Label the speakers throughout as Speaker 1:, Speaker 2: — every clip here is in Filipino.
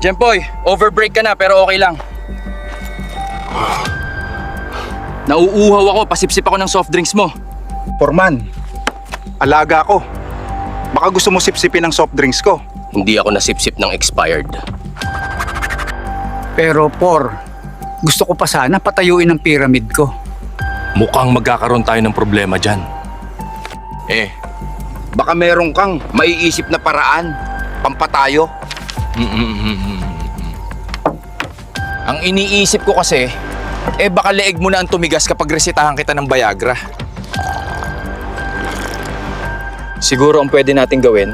Speaker 1: Jempoy, overbreak ka na pero okay lang. Nauuhaw ako, pasipsip ako ng soft drinks mo.
Speaker 2: Forman, alaga ko. Baka gusto mo sipsipin ang soft drinks ko.
Speaker 3: Hindi ako nasipsip ng expired.
Speaker 4: Pero por, gusto ko pa sana patayuin ang pyramid ko.
Speaker 3: Mukhang magkakaroon tayo ng problema dyan.
Speaker 5: Eh, baka meron kang maiisip na paraan, pampatayo.
Speaker 1: Ang iniisip ko kasi, eh baka leeg mo na ang tumigas kapag resitahan kita ng Viagra. Siguro ang pwede natin gawin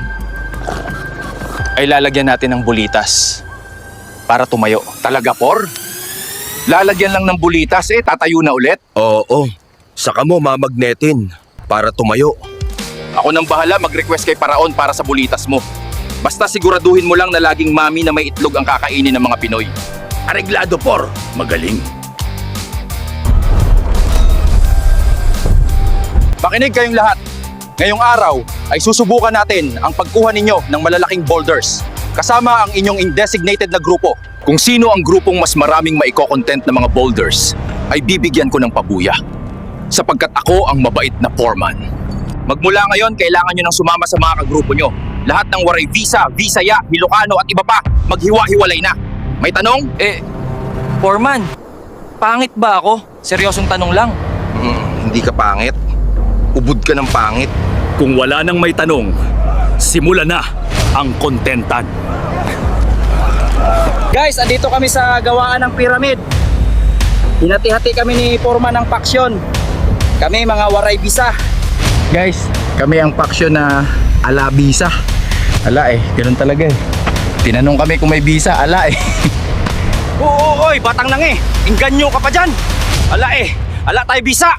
Speaker 1: ay lalagyan natin ng bulitas para tumayo.
Speaker 5: Talaga, por? Lalagyan lang ng bulitas eh, tatayo na ulit.
Speaker 3: Oo, saka mo mamagnetin para tumayo.
Speaker 5: Ako nang bahala mag-request kay Paraon para sa bulitas mo. Basta siguraduhin mo lang na laging mami na may itlog ang kakainin ng mga Pinoy. Areglado, por. Magaling.
Speaker 1: Pakinig kayong lahat. Ngayong araw ay susubukan natin ang pagkuha ninyo ng malalaking boulders kasama ang inyong indesignated na grupo.
Speaker 5: Kung sino ang grupong mas maraming maiko-content na mga boulders, ay bibigyan ko ng pabuya. Sapagkat ako ang mabait na foreman. Magmula ngayon, kailangan nyo nang sumama sa mga kagrupo nyo. Lahat ng waray visa, visaya, Ilocano at iba pa, maghiwa-hiwalay na. May tanong?
Speaker 1: Eh, Foreman, pangit ba ako? Seryosong tanong lang.
Speaker 5: Hmm, hindi ka pangit. Ubud ka ng pangit.
Speaker 6: Kung wala nang may tanong, simula na ang kontentan.
Speaker 4: Guys, andito kami sa gawaan ng pyramid. Hinati-hati kami ni Forman ng paksyon. Kami mga waray bisa.
Speaker 2: Guys, kami ang paksyon na ala bisa. Ala eh, ganun talaga eh. Tinanong kami kung may bisa, ala eh.
Speaker 1: Oo, oy, batang nang eh. Inganyo ka pa dyan. Ala eh, ala tayo bisa.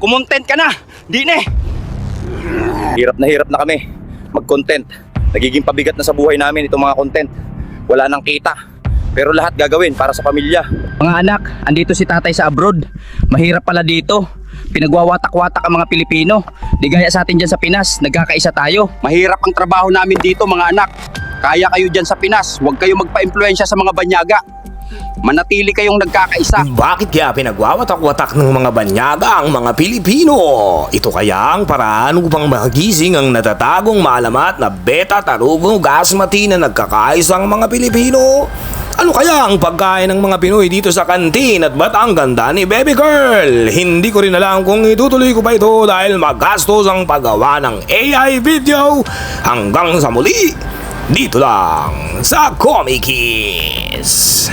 Speaker 1: Kumontent ka na. Di ne.
Speaker 5: Hirap na hirap na kami mag-content. Nagiging pabigat na sa buhay namin itong mga content. Wala nang kita. Pero lahat gagawin para sa pamilya.
Speaker 4: Mga anak, andito si tatay sa abroad. Mahirap pala dito. Pinagwawatak-watak ang mga Pilipino. Di gaya sa atin dyan sa Pinas, nagkakaisa tayo.
Speaker 5: Mahirap ang trabaho namin dito mga anak. Kaya kayo dyan sa Pinas, huwag kayo magpa-impluensya sa mga banyaga. Manatili kayong nagkakaisa.
Speaker 7: Bakit kaya pinagwawatak-watak ng mga banyaga ang mga Pilipino? Ito kaya ang paraan upang magising ang natatagong maalamat na beta tarugo gasmati na nagkakaisang mga Pilipino? Ano kaya ang pagkain ng mga Pinoy dito sa kantin at ba't ang ganda ni Baby Girl? Hindi ko rin alam kung itutuloy ko pa ito dahil magastos ang paggawa ng AI video. Hanggang sa muli, dito lang sa Comic Kiss.